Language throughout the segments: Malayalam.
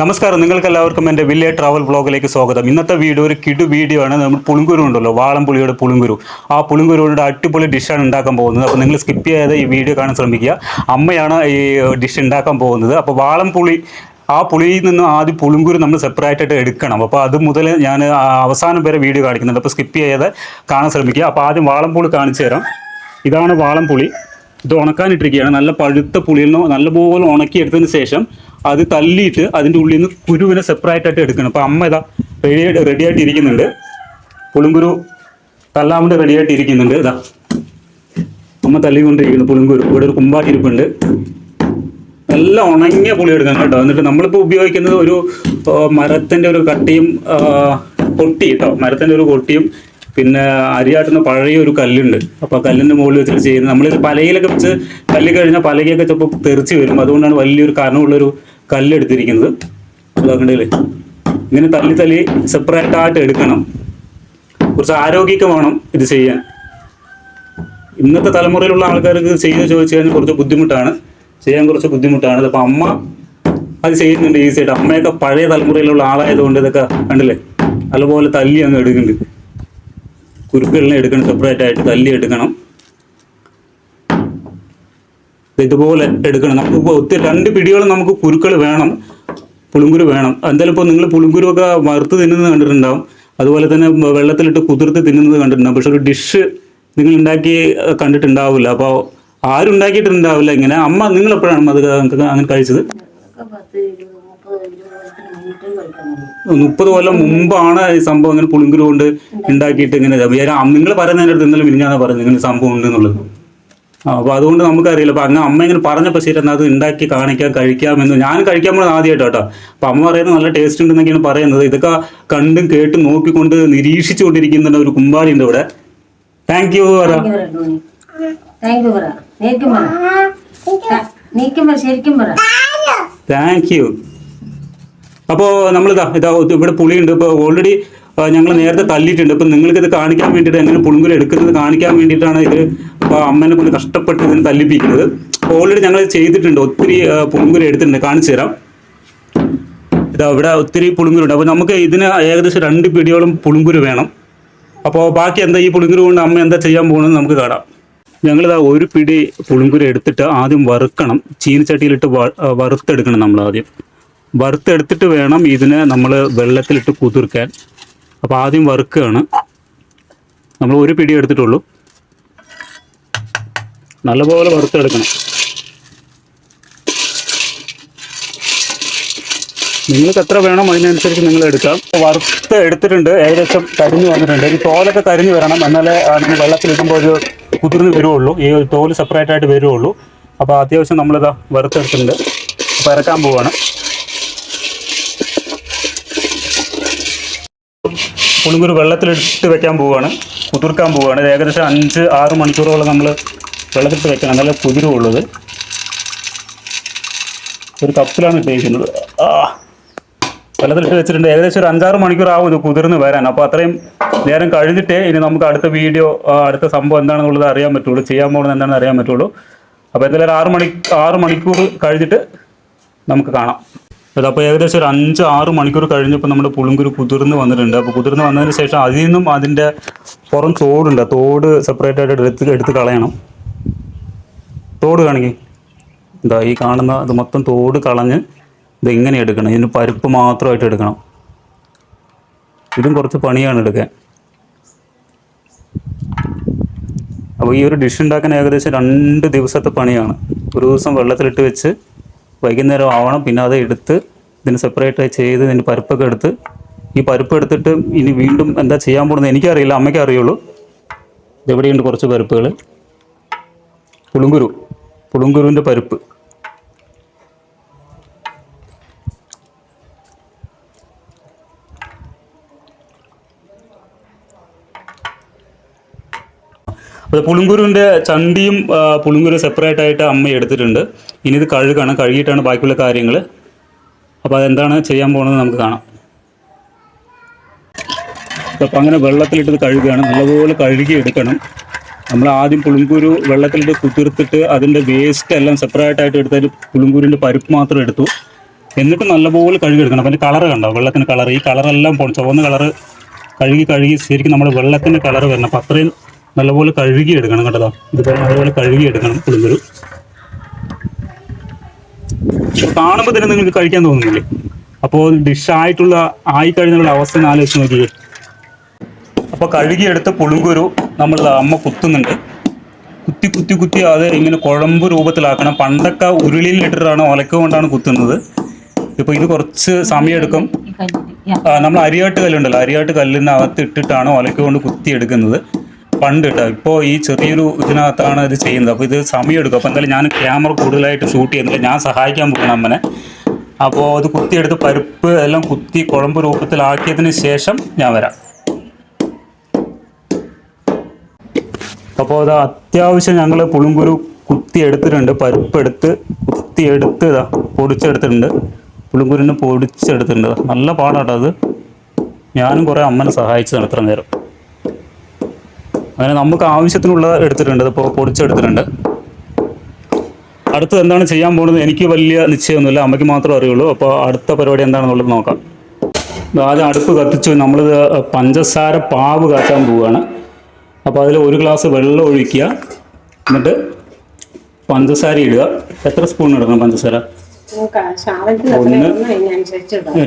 നമസ്കാരം. നിങ്ങൾക്ക് എല്ലാവർക്കും എന്റെ വില്ലേജ് ട്രാവൽ ബ്ലോഗിലേക്ക് സ്വാഗതം. ഇന്നത്തെ വീഡിയോ ഒരു കിടു വീഡിയോ ആണ്. നമ്മൾ പുളിങ്കുരു ഉണ്ടല്ലോ വാളംപുളിയുടെ പുളിങ്കുരു. ആ പുളുങ്കുരുവിന്റെ അടിപൊളി ഡിഷാണ് ഉണ്ടാക്കാൻ പോകുന്നത്. അപ്പോൾ നിങ്ങൾ സ്കിപ്പ് ചെയ്യാതെ ഈ വീഡിയോ കാണാൻ ശ്രമിക്കുക. അമ്മയാണ് ഈ ഡിഷ് ഉണ്ടാക്കാൻ പോകുന്നത്. അപ്പോൾ വാളംപുളി ആ പുളിയിൽ നിന്ന് ആദ്യം പുളിങ്കുരു നമ്മൾ സെപ്പറേറ്റ് ആയിട്ട് എടുക്കണം. അപ്പോൾ അത് മുതൽ ഞാൻ അവസാനം വരെ വീഡിയോ കാണിക്കുന്നുണ്ട്. അപ്പോൾ സ്കിപ്പ് ചെയ്യാതെ കാണാൻ ശ്രമിക്കുക. അപ്പോൾ ആദ്യം വാളംപുളി കാണിച്ചു തരാം. ഇതാണ് വാളംപുളി. ഇത് ഉണക്കാനിട്ടിരിക്കുകയാണ്. നല്ല പഴുത്ത പുളിയിൽ നിന്ന് നല്ലപോലെ ഉണക്കിയെടുത്തതിന് ശേഷം അത് തല്ലിയിട്ട് അതിന്റെ ഉള്ളിൽ നിന്ന് കുരുവിനെ സെപ്പറേറ്റ് ആയിട്ട് എടുക്കണം. അപ്പോൾ അമ്മ ഇതാ റെഡി റെഡി ആയിട്ട് ഇരിക്കുന്നുണ്ട്. പുളിങ്കുരു തല്ലാൻ വേണ്ടി റെഡി ആയിട്ട് ഇരിക്കുന്നുണ്ട്. ഇതാ. അമ്മ തല്ലിക്കൊണ്ടിരിക്കുന്നു പുളിങ്കുരു. ഇവിടെ ഒരു കുമ്പാട്ടിരിപ്പുണ്ട് നല്ല ഉണങ്ങിയ പുളി എടുക്കണം കേട്ടോ. എന്നിട്ട് നമ്മളിപ്പോൾ ഉപയോഗിക്കുന്നത് ഒരു മരത്തിന്റെ ഒരു കട്ടിയും കൊട്ടി കേട്ടോ. മരത്തിന്റെ ഒരു കൊട്ടിയും പിന്നെ അരിയാട്ടുന്ന പഴയ ഒരു കല്ലുണ്ട്. അപ്പൊ ആ കല്ലിന്റെ മുകളിൽ വെച്ചിട്ട് ചെയ്യുന്നത്. നമ്മളിത് പലയിലൊക്കെ വെച്ച് കല്ല് കഴിഞ്ഞാൽ പലകയൊക്കെ ചിലപ്പോൾ തെറിച്ച് വരും. അതുകൊണ്ടാണ് വലിയൊരു കനമുള്ളൊരു കല്ല് എടുത്തിരിക്കുന്നത് ഇങ്ങനെ തല്ലി തല്ലി സെപ്പറേറ്റ് ആയിട്ട് എടുക്കണം. കുറച്ച് ആരോഗ്യമൊക്കെ വേണം ഇത് ചെയ്യാൻ. ഇന്നത്തെ തലമുറയിലുള്ള ആൾക്കാർക്ക് ചെയ്ത് ചോദിച്ചു കഴിഞ്ഞാൽ കുറച്ച് ബുദ്ധിമുട്ടാണ്. ചെയ്യാൻ കുറച്ച് ബുദ്ധിമുട്ടാണ്. അപ്പം അമ്മ അത് ചെയ്യുന്നുണ്ട് ഈസി ആയിട്ട് അമ്മയൊക്കെ പഴയ തലമുറയിലുള്ള ആളായതുകൊണ്ട് ഇതൊക്കെ കണ്ടില്ലേ? അതുപോലെ തല്ലി അങ്ങ് എടുക്കുന്നുണ്ട്. കുരുക്കളിനെ എടുക്കണം സെപ്പറേറ്റ് ആയിട്ട് തല്ലി എടുക്കണം. ഇതുപോലെ എടുക്കണം. നമുക്ക് ഇപ്പോൾ ഒത്തിരി രണ്ട് പിടിയോളം നമുക്ക് കുരുക്കൾ വേണം. പുളുങ്കുരു വേണം. എന്തായാലും ഇപ്പോൾ നിങ്ങൾ പുളുങ്കുരുവൊക്കെ വറുത്ത് തിന്നുന്നത് കണ്ടിട്ടുണ്ടാവും. അതുപോലെ തന്നെ വെള്ളത്തിലിട്ട് കുതിർത്ത് തിന്നുന്നത് കണ്ടിട്ടുണ്ടാവും. പക്ഷെ ഒരു ഡിഷ് നിങ്ങൾ ഉണ്ടാക്കി കണ്ടിട്ടുണ്ടാവില്ല. അപ്പോൾ ആരും ഉണ്ടാക്കിയിട്ടുണ്ടാവില്ല ഇങ്ങനെ. അമ്മ നിങ്ങൾ എപ്പോഴാണ് അത് അങ്ങനെ കഴിച്ചത്? മുപ്പത് കൊല്ലം മുമ്പാണ് ഈ സംഭവം ഇങ്ങനെ പുളിങ്കുരു കൊണ്ട് ഉണ്ടാക്കിയിട്ട് ഇങ്ങനെ. നിങ്ങൾ പറയുന്നതിനടുത്ത് ഇന്നലെ മിനിഞ്ഞാന്ന് പറയുന്നത് ഇങ്ങനെ സംഭവം ഉണ്ട് എന്നുള്ളത്. അപ്പോൾ അതുകൊണ്ട് നമുക്കറിയില്ല. അപ്പോൾ അങ്ങ് അമ്മ ഇങ്ങനെ പറഞ്ഞപ്പോൾ ശരി എന്നാൽ അത് ഉണ്ടാക്കി കാണിക്കാം കഴിക്കാമെന്ന് ഞാൻ കഴിക്കാൻ പോകുന്നത് ആദ്യമായിട്ട് കേട്ടോ. അപ്പോൾ അമ്മ പറയുന്നത് നല്ല ടേസ്റ്റ് ഉണ്ടെന്നൊക്കെയാണ് പറയുന്നത്. ഇതൊക്കെ കണ്ടും കേട്ടും നോക്കിക്കൊണ്ട് നിരീക്ഷിച്ചുകൊണ്ടിരിക്കുന്ന ഒരു കുമ്പാടി ഉണ്ട് ഇവിടെ. താങ്ക് യു പറ താങ്ക് യു അപ്പോ അപ്പോൾ നമ്മളിതാ ഇതാ ഇത് ഇവിടെ പുളിയുണ്ട്. ഇപ്പോൾ ഓൾറെഡി ഞങ്ങൾ നേരത്തെ തല്ലിയിട്ടുണ്ട് ഇപ്പം നിങ്ങൾക്ക് ഇത് കാണിക്കാൻ വേണ്ടിയിട്ട് എങ്ങനെ പുളുങ്കുല എടുക്കുന്നത് കാണിക്കാൻ വേണ്ടിയിട്ടാണ് ഇത് ഇപ്പോൾ അമ്മേനെ കൊണ്ട് കഷ്ടപ്പെട്ട് ഇതിന് തല്ലിപ്പിക്കുന്നത്. ഓൾറെഡി ഞങ്ങൾ ചെയ്തിട്ടുണ്ട്. ഒത്തിരി പുളുങ്കുല എടുത്തിട്ടുണ്ട്. കാണിച്ചു തരാം. ഇതാ ഇവിടെ ഒത്തിരി പുളുങ്കുരുണ്ട്. അപ്പോൾ നമുക്ക് ഇതിന് ഏകദേശം രണ്ട് പിടിയോളം പുളുങ്കുരു വേണം. അപ്പോൾ ബാക്കി എന്താ ഈ പുളുങ്കുരു കൊണ്ട് അമ്മ എന്താ ചെയ്യാൻ പോകുന്നത് നമുക്ക് കാണാം. ഞങ്ങളിതാ ഒരു പിടി പുളുങ്കുരു എടുത്തിട്ട് ആദ്യം വറുക്കണം. ചീനച്ചട്ടിയിലിട്ട് വറുത്തെടുക്കണം നമ്മൾ ആദ്യം വറുത്തെടുത്തിട്ട് വേണം ഇതിനെ നമ്മൾ വെള്ളത്തിലിട്ട് കുതിർക്കാൻ. അപ്പോൾ ആദ്യം വറുക്കുകയാണ്. നമ്മൾ ഒരു പിടി എടുത്തിട്ടുള്ളൂ. നല്ലപോലെ വറുത്തെടുക്കണം. നിങ്ങൾക്ക് എത്ര വേണം അതിനനുസരിച്ച് നിങ്ങൾ എടുക്കാം. വറുത്ത് എടുത്തിട്ടുണ്ട്. ഏകദേശം കരിഞ്ഞു വന്നിട്ടുണ്ട്. ഈ തോലൊക്കെ കരിഞ്ഞു വരണം. എന്നാലേ അതിന് വെള്ളത്തിലിടുമ്പോൾ ഒരു കുതിർന്ന് വരുവുള്ളൂ. ഈ തോൽ സെപ്പറേറ്റ് ആയിട്ട് വരുവുള്ളൂ. അപ്പോൾ അത്യാവശ്യം നമ്മളിതാ വറുത്തെടുത്തിട്ടുണ്ട്. അപ്പോൾ ഇറക്കാൻ പോവുകയാണ് പുളിങ്കുരു വെള്ളത്തിലിട്ട് വെക്കാൻ പോവുകയാണ്. കുതിർക്കാൻ പോവുകയാണ്. ഏകദേശം അഞ്ച് ആറ് മണിക്കൂറോളം നമ്മൾ വെള്ളത്തിലിട്ട് വെക്കണം. നല്ല കുതിരുള്ളത് ഒരു കപ്പിലാണ് ഇട്ടിരിക്കുന്നത് ആ വെള്ളത്തിലിട്ട് വെച്ചിട്ടുണ്ട്. ഏകദേശം ഒരു അഞ്ചാറ് മണിക്കൂർ ആവും ഇത് കുതിർന്ന് വരാൻ. അപ്പോൾ അത്രയും നേരം കഴിഞ്ഞിട്ടേ ഇനി നമുക്ക് അടുത്ത വീഡിയോ അടുത്ത സംഭവം എന്താണെന്നുള്ളത് അറിയാൻ പറ്റുള്ളൂ. ചെയ്യാൻ പോകുന്നത് എന്താണെന്ന് അറിയാൻ പറ്റുള്ളൂ. അപ്പോൾ എന്തായാലും ആറ് മണി ആറ് മണിക്കൂർ കഴിഞ്ഞിട്ട് നമുക്ക് കാണാം. അപ്പോൾ ഏകദേശം ഒരു അഞ്ച് ആറ് മണിക്കൂർ കഴിഞ്ഞപ്പോൾ നമ്മുടെ പുളുങ്കുരു കുതിർന്ന് വന്നിട്ടുണ്ട്. അപ്പോൾ കുതിർന്ന് വന്നതിന് ശേഷം അതിൽ നിന്നും അതിന്റെ പുറം തോടുണ്ട്. തോട് സെപ്പറേറ്റ് ആയിട്ട് എടുത്ത് എടുത്ത് കളയണം. തോട് കാണിക്കും. ഇതാ ഈ കാണുന്ന ഇത് മൊത്തം തോട് കളഞ്ഞ് ഇത് ഇങ്ങനെ എടുക്കണം. ഇതിന് പരിപ്പ് മാത്രമായിട്ട് എടുക്കണം. ഇതും കുറച്ച് പണിയാണ് എടുക്കാൻ. അപ്പോൾ ഈ ഒരു ഡിഷ് ഉണ്ടാക്കാൻ ഏകദേശം രണ്ട് ദിവസത്തെ പണിയാണ്. ഒരു ദിവസം വെള്ളത്തിലിട്ട് വെച്ച് വൈകുന്നേരം ആവണം പിന്നെ അത് എടുത്ത് ഇതിന് സെപ്പറേറ്റ് ചെയ്ത് ഇതിന് പരിപ്പൊക്കെ എടുത്ത് ഈ പരിപ്പ് എടുത്തിട്ട് ഇനി വീണ്ടും എന്താ ചെയ്യാൻ പോകുന്നത് എനിക്കറിയില്ല അമ്മയ്ക്ക് അറിയുള്ളൂ. ഇതെവിടെയുണ്ട് കുറച്ച് പരിപ്പുകൾ പുളുങ്കുരു. പുളുങ്കുരുവിന്റെ പരിപ്പ്. അപ്പോൾ പുളുങ്കുരുവിന്റെ ചണ്ടിയും പുളുങ്കുരു സെപ്പറേറ്റ് ആയിട്ട് അമ്മ എടുത്തിട്ടുണ്ട്. ഇനി ഇത് കഴുകണം കഴുകിയിട്ടാണ് ബാക്കിയുള്ള കാര്യങ്ങൾ. അപ്പോൾ അതെന്താണ് ചെയ്യാൻ പോകുന്നത് നമുക്ക് കാണാം. അപ്പോൾ അങ്ങനെ വെള്ളത്തിലിട്ട് ഇത് കഴുകുകയാണ്. നല്ലപോലെ കഴുകി എടുക്കണം. നമ്മൾ ആദ്യം പുളുങ്കുരു വെള്ളത്തിലിട്ട് കുതിർത്തിട്ട് അതിന്റെ വേസ്റ്റ് എല്ലാം സെപ്പറേറ്റ് ആയിട്ട് എടുത്തതിൽ പുളുങ്കുരുവിന്റെ പരിപ്പ് മാത്രം എടുത്തു. എന്നിട്ട് നല്ലപോലെ കഴുകിയെടുക്കണം അപ്പം കളർ കണ്ടോ? വെള്ളത്തിന്റെ കളർ ഈ കളറെല്ലാം പോകണം ചുവന്ന കളറ് കഴുകി കഴുകി ശരിക്കും നമ്മുടെ വെള്ളത്തിന്റെ കളറ് വരണം. അപ്പം അത്രയും നല്ലപോലെ കഴുകി എടുക്കണം കേട്ടോ ഇതുപോലെ നല്ലപോലെ കഴുകി എടുക്കണം പുളിങ്കുരു കാണുമ്പോൾ തന്നെ നിങ്ങൾക്ക് കഴിക്കാൻ തോന്നുന്നില്ലേ? അപ്പോൾ ഡിഷായിട്ടുള്ള ആയി കഴിഞ്ഞുള്ള അവസ്ഥ ആലോചിച്ച് നോക്കിയേ. അപ്പോൾ കഴുകിയെടുത്ത പുളിങ്കുരു നമ്മൾ അമ്മ കുത്തുന്നുണ്ട്. കുത്തി കുത്തി കുത്തി അത് ഇങ്ങനെ കുഴമ്പ് രൂപത്തിലാക്കണം. പണ്ടൊക്കെ ഉരുളിയിലിട്ടിട്ടാണ് ഒലക്ക കൊണ്ടാണ് കുത്തുന്നത്. ഇപ്പോൾ ഇത് കുറച്ച് സമയമെടുക്കും നമ്മൾ അരിയാട്ട് കല്ലുണ്ടല്ലോ. അരിയാട്ട് കല്ലിനകത്ത് ഇട്ടിട്ടാണ് ഒലക്ക കൊണ്ട് കുത്തി എടുക്കുന്നത് പണ്ട് കേട്ടോ ഇപ്പോൾ ഈ ചെറിയൊരു ഇതിനകത്താണ് ഇത് ചെയ്യുന്നത്. അപ്പോൾ ഇത് സമയം എടുക്കും അപ്പോൾ എന്തായാലും ഞാൻ ക്യാമറ കൂടുതലായിട്ട് ഷൂട്ട് ചെയ്യുന്നില്ല. ഞാൻ സഹായിക്കാൻ പോകണം അമ്മനെ. അപ്പോൾ അത് കുത്തിയെടുത്ത് പരിപ്പ് എല്ലാം കുത്തി കുഴമ്പ് രൂപത്തിലാക്കിയതിന് ശേഷം ഞാൻ വരാം. അപ്പോൾ അത് അത്യാവശ്യം ഞങ്ങൾ പുളുങ്കുരു കുത്തി എടുത്തിട്ടുണ്ട് പരിപ്പ് എടുത്ത് കുത്തി എടുത്ത് ഇതാ പൊടിച്ചെടുത്തിട്ടുണ്ട്. പുളുങ്കുരുന്ന് പൊടിച്ചെടുത്തിട്ടുണ്ട്. നല്ല പാടാട്ടോ അത്. ഞാനും കുറേ അമ്മനെ സഹായിച്ചതാണ് ഇത്ര നേരം. അങ്ങനെ നമുക്ക് ആവശ്യത്തിനുള്ള എടുത്തിട്ടുണ്ട് ഇപ്പോൾ പൊടിച്ചെടുത്തിട്ടുണ്ട്. അടുത്തത് എന്താണ് ചെയ്യാൻ പോകുന്നത്? എനിക്ക് വലിയ നിശ്ചയമൊന്നുമില്ല അമ്മയ്ക്ക് മാത്രമേ അറിയുള്ളൂ. അപ്പോൾ അടുത്ത പരിപാടി എന്താണെന്നുള്ളത് നോക്കാം. ആദ്യം അടുപ്പ് കത്തിച്ചു. നമ്മളിത് പഞ്ചസാര പാവ് കാച്ചാൻ പോവുകയാണ്. അപ്പോൾ അതിൽ ഒരു ഗ്ലാസ് വെള്ളം ഒഴിക്കുക. എന്നിട്ട് പഞ്ചസാര ഇടുക. എത്ര സ്പൂൺ ഇടണം പഞ്ചസാര?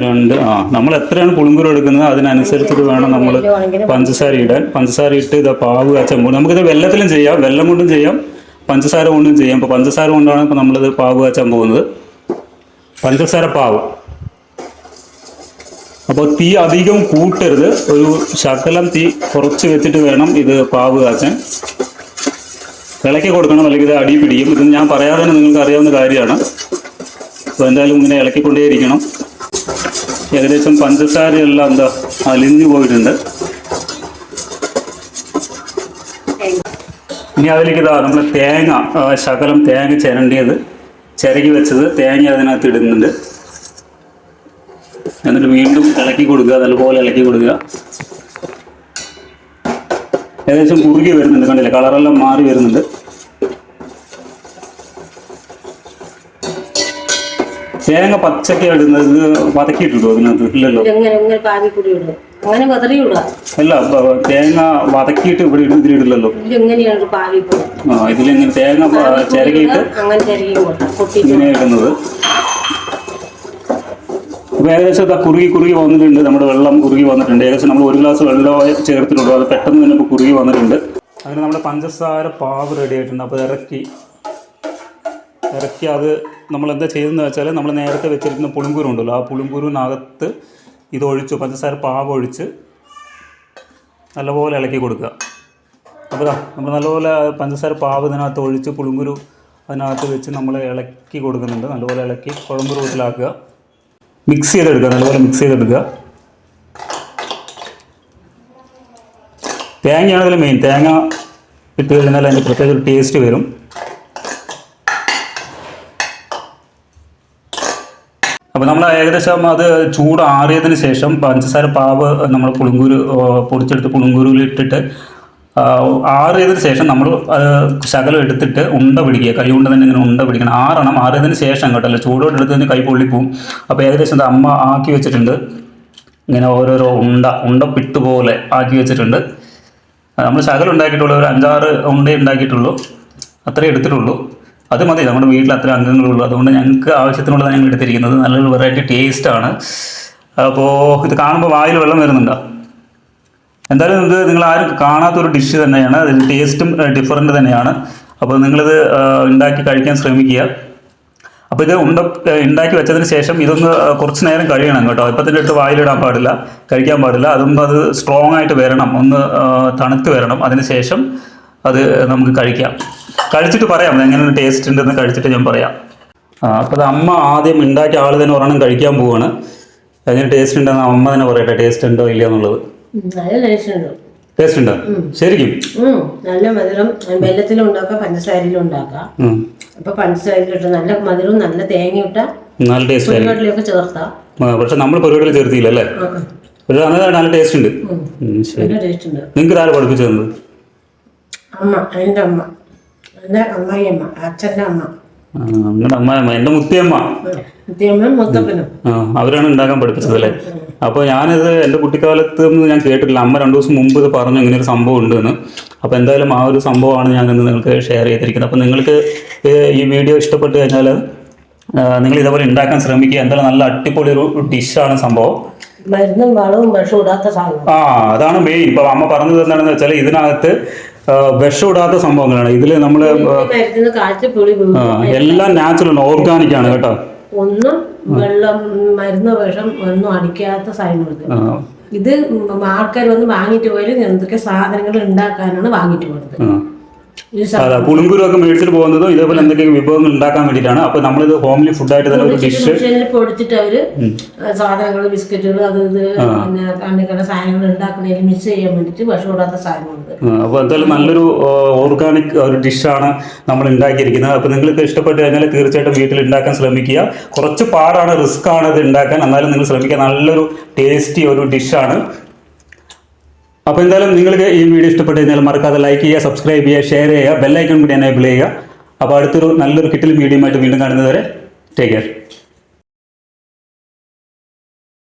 രണ്ട് ആ നമ്മൾ എത്രയാണ് പുളിങ്കുരു എടുക്കുന്നത്? അതിനനുസരിച്ചിട്ട് വേണം നമ്മൾ പഞ്ചസാര ഇടാൻ. പഞ്ചസാര ഇട്ട് ഇത് പാവ് പോകും നമുക്കിത് വെള്ളത്തിലും ചെയ്യാം. വെള്ളം കൊണ്ടും ചെയ്യാം. പഞ്ചസാര കൊണ്ടും ചെയ്യാം. ഇപ്പോൾ പഞ്ചസാര കൊണ്ടാണ് ഇപ്പോൾ നമ്മളിത് പാവ് കാച്ചാൻ പോകുന്നത്. പഞ്ചസാര പാവ്. അപ്പോൾ തീ അധികം കൂട്ടരുത്. ഒരു ശകലം തീ കുറച്ച് വെച്ചിട്ട് വേണം ഇത് പാവ് കാച്ചാൻ. ഇളക്കി കൊടുക്കണം അല്ലെങ്കിൽ ഇത് അടി പിടിക്കും. ഇത് ഞാൻ പറയാതെ തന്നെ നിങ്ങൾക്ക് അറിയാവുന്ന കാര്യമാണ്. അപ്പോൾ എന്തായാലും ഇങ്ങനെ ഇളക്കിക്കൊണ്ടേയിരിക്കണം. ഏകദേശം പഞ്ചസാരയെല്ലാം എന്താ അലിഞ്ഞു പോയിട്ടുണ്ട്. ഇനി അതിലേക്ക് ഇതാ നമ്മൾ തേങ്ങ ശകലം തേങ്ങ ചിരണ്ടിയത് ചിരകി വെച്ചത് തേങ്ങ അതിനകത്ത് ഇടുന്നുണ്ട്. എന്നിട്ട് വീണ്ടും ഇളക്കി കൊടുക്കുക നല്ലപോലെ ഇളക്കി കൊടുക്കുക. ഏകദേശം കുറുകി വരുന്നുണ്ട് കണ്ടില്ലേ? കളറെല്ലാം മാറി വരുന്നുണ്ട്. തേങ്ങ പച്ചക്ക ഇടുന്നത് വതക്കിയിട്ടിടുമോ അതിനകത്ത് ഇല്ലല്ലോ അങ്ങനെ അല്ല തേങ്ങ വതക്കിയിട്ട് ഇവിടെ ഇതിലിടില്ലല്ലോ കൂടി? ആ ഇതിലിങ്ങനെ തേങ്ങ ചിരകിയിട്ട് ഇങ്ങനെ ഇടുന്നത്. അപ്പോൾ ഏകദേശം ഇതാ കുറുകി കുറുകി വന്നിട്ടുണ്ട്. നമ്മുടെ വെള്ളം കുറുകി വന്നിട്ടുണ്ട്. ഏകദേശം നമ്മൾ ഒരു ഗ്ലാസ് വെള്ളം ചേർത്തിട്ടുള്ളൂ. അത് പെട്ടെന്ന് തന്നെ ഇപ്പോൾ കുറുകി വന്നിട്ടുണ്ട്. അങ്ങനെ നമ്മുടെ പഞ്ചസാര പാവ് റെഡി ആയിട്ടുണ്ട്. അപ്പോൾ ഇറക്കി. ഇറക്കി അത് നമ്മൾ എന്താ ചെയ്തതെന്ന് വെച്ചാൽ നമ്മൾ നേരത്തെ വെച്ചിരിക്കുന്ന പുളിങ്കുരു ഉണ്ടല്ലോ ആ പുളിങ്കുരുവിനകത്ത് ഇത് ഒഴിച്ചു പഞ്ചസാര പാവ് ഒഴിച്ച് നല്ലപോലെ ഇളക്കി കൊടുക്കുക. അപ്പോൾ നമ്മൾ നല്ലപോലെ പഞ്ചസാര പാവ് ഇതിനകത്ത് ഒഴിച്ച് പുളിങ്കുരു അതിനകത്ത് വെച്ച് നമ്മൾ ഇളക്കി കൊടുക്കുന്നുണ്ട്. നല്ലപോലെ ഇളക്കി കുഴമ്പ് രൂപത്തിലാക്കുക. മിക്സ് ചെയ്തെടുക്കുക നല്ലപോലെ മിക്സ് ചെയ്തെടുക്കുക. തേങ്ങയാണ് ഇതിൽ മെയിൻ തേങ്ങ ഇട്ട് കഴിഞ്ഞാൽ അതിന്റെ പ്രത്യേക ഒരു ടേസ്റ്റ് വരും. അപ്പോൾ നമ്മൾ ഏകദേശം അത് ചൂട് ആറിയതിന് ശേഷം പഞ്ചസാര പാവ് നമ്മൾ പുളുങ്കൂര് പൊടിച്ചെടുത്ത് പുളുങ്കൂരിൽ ഇട്ടിട്ട് ആറിയതിന് ശേഷം നമ്മൾ ശകലം എടുത്തിട്ട് ഉണ്ട പിടിക്കുക. കൈ കൊണ്ട് തന്നെ ഇങ്ങനെ ഉണ്ട പിടിക്കണം. ആറണം. ആറിയതിന് ശേഷം കേട്ടല്ലോ ചൂടോടെ എടുത്തതിന് കൈ പൊള്ളിപ്പോവും. അപ്പോൾ ഏകദേശം അമ്മ ആക്കി വെച്ചിട്ടുണ്ട്. ഇങ്ങനെ ഓരോരോ ഉണ്ട ഉണ്ട പിട്ട് പോലെ ആക്കി വെച്ചിട്ടുണ്ട്. നമ്മൾ ശകലം ഉണ്ടാക്കിയിട്ടുള്ളൂ. ഒരു അഞ്ചാറ് ഉണ്ട ഉണ്ടാക്കിയിട്ടുള്ളൂ. അത്രേ എടുത്തിട്ടുള്ളൂ. അത് മതി. നമ്മുടെ വീട്ടിൽ അത്ര അംഗങ്ങളുള്ളൂ. അതുകൊണ്ട് ഞങ്ങൾക്ക് ആവശ്യത്തിനുള്ളതാണ് ഞങ്ങൾ എടുത്തിരിക്കുന്നത് നല്ലൊരു വെറൈറ്റി ടേസ്റ്റാണ് അപ്പോൾ ഇത് കാണുമ്പോൾ വായിൽ വെള്ളം വരുന്നുണ്ടോ? എന്തായാലും ഇത് നിങ്ങൾ ആരും കാണാത്തൊരു ഡിഷ് തന്നെയാണ്. അതിൽ ടേസ്റ്റും ഡിഫറന്റ് തന്നെയാണ്. അപ്പോൾ നിങ്ങളിത് ഉണ്ടാക്കി കഴിക്കാൻ ശ്രമിക്കുക. അപ്പോൾ ഇത് ഉണ്ട ഉണ്ടാക്കി വെച്ചതിന് ശേഷം ഇതൊന്ന് കുറച്ച് നേരം കഴിയണം കേട്ടോ. ഇപ്പം തന്നെ എടുത്ത് വായിലിടാൻ പാടില്ല കഴിക്കാൻ പാടില്ല. അതൊന്ന് അത് സ്ട്രോങ് ആയിട്ട് വരണം. ഒന്ന് തണുത്ത് വരണം. അതിന് ശേഷം അത് നമുക്ക് കഴിക്കാം. കഴിച്ചിട്ട് പറയാം. എങ്ങനെ ടേസ്റ്റ് ഉണ്ടെന്ന് കഴിച്ചിട്ട് ഞാൻ പറയാം. അപ്പോൾ അത് അമ്മ ആദ്യം ഉണ്ടാക്കിയ ആൾ തന്നെ ഒരെണ്ണം കഴിക്കാൻ പോവാണ്. എങ്ങനെ ടേസ്റ്റ് ഉണ്ടെന്ന് അമ്മ തന്നെ പറയട്ടെ ടേസ്റ്റ് ഉണ്ടോ ഇല്ല എന്നുള്ളത്. ടേസ്റ്റ് ഉണ്ടോ. ശരിക്കും? നല്ല മധുരം വെല്ലത്തിലും ഉണ്ടാക്കാം പഞ്ചസാരയിലും ഉണ്ടാക്കാം. അപ്പൊ പഞ്ചസാരയിലിട്ട് നല്ല മധുരവും നല്ല തേങ്ങ ഇട്ട നല്ല ടേസ്റ്റ് ചേർത്താം. പക്ഷെ നമ്മൾ പരിപാടിയിൽ ചേർത്തില്ല അല്ലേ. പക്ഷെ നല്ല ടേസ്റ്റ് ഉണ്ട്. ശരി. നല്ല ടേസ്റ്റ് ഉണ്ട്. നിങ്ങൾക്ക് ആര് പഠിപ്പിച്ചു തന്നത് അമ്മ എന്റെ അമ്മ. എന്റെ അമ്മായി അമ്മ അച്ഛന്റെ അമ്മ. നിങ്ങളുടെ അമ്മ എന്റെ മുത്തിയമ്മ. മുത്തിയമ്മയും മുത്തപ്പനും. ആ, അവരാണ് ഉണ്ടാക്കാൻ പഠിപ്പിച്ചത് അല്ലേ? അപ്പോൾ ഞാനിത് എന്റെ കുട്ടിക്കാലത്ത് ഞാൻ കേട്ടിട്ടില്ല. അമ്മ രണ്ടു ദിവസം മുമ്പ് ഇത് പറഞ്ഞു ഇങ്ങനെ ഒരു സംഭവം ഉണ്ട് എന്ന് അപ്പോൾ എന്തായാലും ആ ഒരു സംഭവമാണ് ഞാൻ ഇന്ന് നിങ്ങൾക്ക് ഷെയർ ചെയ്തിരിക്കുന്നത്. അപ്പോൾ നിങ്ങൾക്ക് ഈ വീഡിയോ ഇഷ്ടപ്പെട്ടു കഴിഞ്ഞാൽ നിങ്ങൾ ഇതേപോലെ ഉണ്ടാക്കാൻ ശ്രമിക്കുക. എന്തായാലും നല്ല അടിപൊളി ഒരു ഡിഷാണ് സംഭവം. മരുന്നും വളവും വിഷം ഇടാത്ത സാധനം. ആ അതാണ് മെയിൻ ഇപ്പൊ അമ്മ പറഞ്ഞത് എന്താണെന്ന് വെച്ചാൽ ഇതിനകത്ത് വിഷമിടാത്ത സംഭവങ്ങളാണ്. ഇതിൽ നമ്മൾ. എല്ലാം നാച്ചുറൽ ഓർഗാനിക് ആണ് കേട്ടോ. ഒന്നും വെള്ളം മരുന്ന് വിഷം ഒന്നും അടിക്കാത്ത സാധനങ്ങൾ ഇത് ആൾക്കാർ വന്ന് വാങ്ങിട്ട് പോയാലും എന്തൊക്കെ സാധനങ്ങൾ ഉണ്ടാക്കാനാണ് വാങ്ങിട്ട് പോകുന്നത് അതാ പുളുങ്കുരു ഒക്കെ മേടിച്ചിട്ട് പോകുന്നതും ഇതേപോലെ എന്തൊക്കെയൊക്കെ വിഭവങ്ങൾ ഉണ്ടാക്കാൻ വേണ്ടിയിട്ടാണ്. അപ്പൊ നമ്മളിത് ഹോംലി ഫുഡായിട്ട് തന്നെ ഒരു ഡിഷ്. പൊടിച്ചിട്ട് അവർ സാധനങ്ങൾ ബിസ്ക്കറ്റുകൾ അത് ഇത് പിന്നെ സാധനങ്ങൾ ഉണ്ടാക്കുന്നതിൽ മിക്സ് ചെയ്യാൻ വേണ്ടിട്ട് വിഷം ഇടാത്ത സാധനമുണ്ട് അപ്പോൾ എന്തായാലും നല്ലൊരു ഓർഗാനിക് ഒരു ഡിഷാണ് നമ്മൾ ഉണ്ടാക്കിയിരിക്കുന്നത്. അപ്പൊ നിങ്ങൾക്ക് ഇഷ്ടപ്പെട്ട് കഴിഞ്ഞാൽ തീർച്ചയായിട്ടും വീട്ടിൽ ഉണ്ടാക്കാൻ ശ്രമിക്കുക. കുറച്ച് പാടാണ് റിസ്ക് ആണ് ഇത് ഉണ്ടാക്കാൻ. എന്നാലും നിങ്ങൾ ശ്രമിക്കുക. നല്ലൊരു ടേസ്റ്റി ഒരു ഡിഷാണ് അപ്പോൾ എന്തായാലും നിങ്ങൾക്ക് ഈ വീഡിയോ ഇഷ്ടപ്പെട്ട് കഴിഞ്ഞാൽ മറക്കാതെ ലൈക്ക് ചെയ്യുക സബ്സ്ക്രൈബ് ചെയ്യുക ഷെയർ ചെയ്യുക ബെല്ലൈക്കൺ കൂടി എനേബിൾ ചെയ്യുക. അപ്പോൾ അടുത്തൊരു നല്ലൊരു കിട്ടിൽ വീഡിയോ ആയിട്ട് വീണ്ടും കാണുന്നതുവരെ ടേക്ക് കെയർ